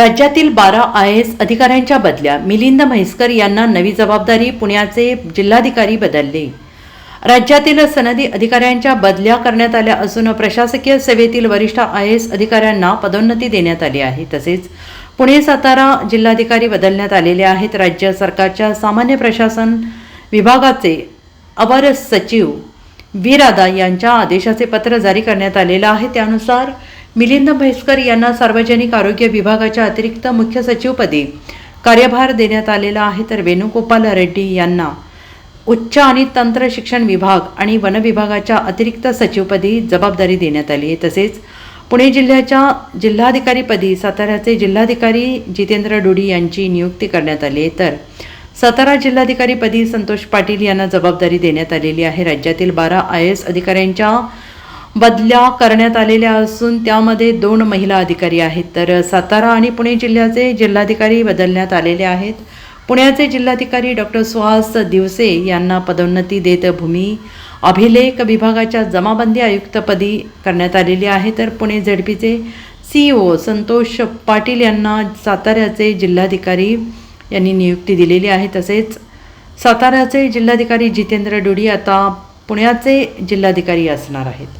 राज्यातील बारा I S अधिकाऱ्यांच्या बदल्या मिलिंद म्हैसकर यांना नवी जबाबदारी पुण्याचे जिल्हाधिकारी बदलले. राज्यातील सनदी अधिकाऱ्यांच्या बदल्या करण्यात आल्या असून प्रशासकीय सेवेतील वरिष्ठ आय एस अधिकाऱ्यांना पदोन्नती देण्यात आली आहे. तसेच पुणे सातारा जिल्हाधिकारी बदलण्यात आलेले आहेत. राज्य सरकारच्या सामान्य प्रशासन विभागाचे अवर सचिव वीरादा यांच्या आदेशाचे पत्र जारी करण्यात आलेलं आहे. त्यानुसार मिलिंद म्हैसकर यांना सार्वजनिक आरोग्य विभागाच्या अतिरिक्त मुख्य सचिवपदी कार्यभार देण्यात आलेला आहे तर वेणुगोपाल रेड्डी यांना उच्च आणि तंत्र शिक्षण विभाग आणि वन विभागाच्या अतिरिक्त सचिवपदी जबाबदारी देण्यात आली आहे. तसेच पुणे जिल्ह्याच्या जिल्हाधिकारीपदी साताऱ्याचे जिल्हाधिकारी जितेंद्र डुडी यांची नियुक्ती करण्यात आली आहे. तर सातारा जिल्हाधिकारीपदी संतोष पाटील यांना जबाबदारी देण्यात आलेली आहे. राज्यातील बारा आय एस अधिकाऱ्यांच्या बदल्या करण्यात आलेल्या असून त्यामध्ये दोन महिला अधिकारी आहेत. तर सातारा आणि पुणे जिल्ह्याचे जिल्हाधिकारी बदलण्यात आलेले आहेत. पुण्याचे जिल्हाधिकारी डॉक्टर सुहास दिवसे यांना पदोन्नती देत भूमी अभिलेख विभागाच्या जमाबंदी आयुक्तपदी करण्यात आलेली आहे. तर पुणे झेडपीचे सीईओ संतोष पाटील यांना साताऱ्याचे जिल्हाधिकारी यांनी नियुक्ती दिलेली आहे. तसेच साताऱ्याचे जिल्हाधिकारी जितेंद्र डुडी आता पुण्याचे जिल्हाधिकारी असणार आहेत.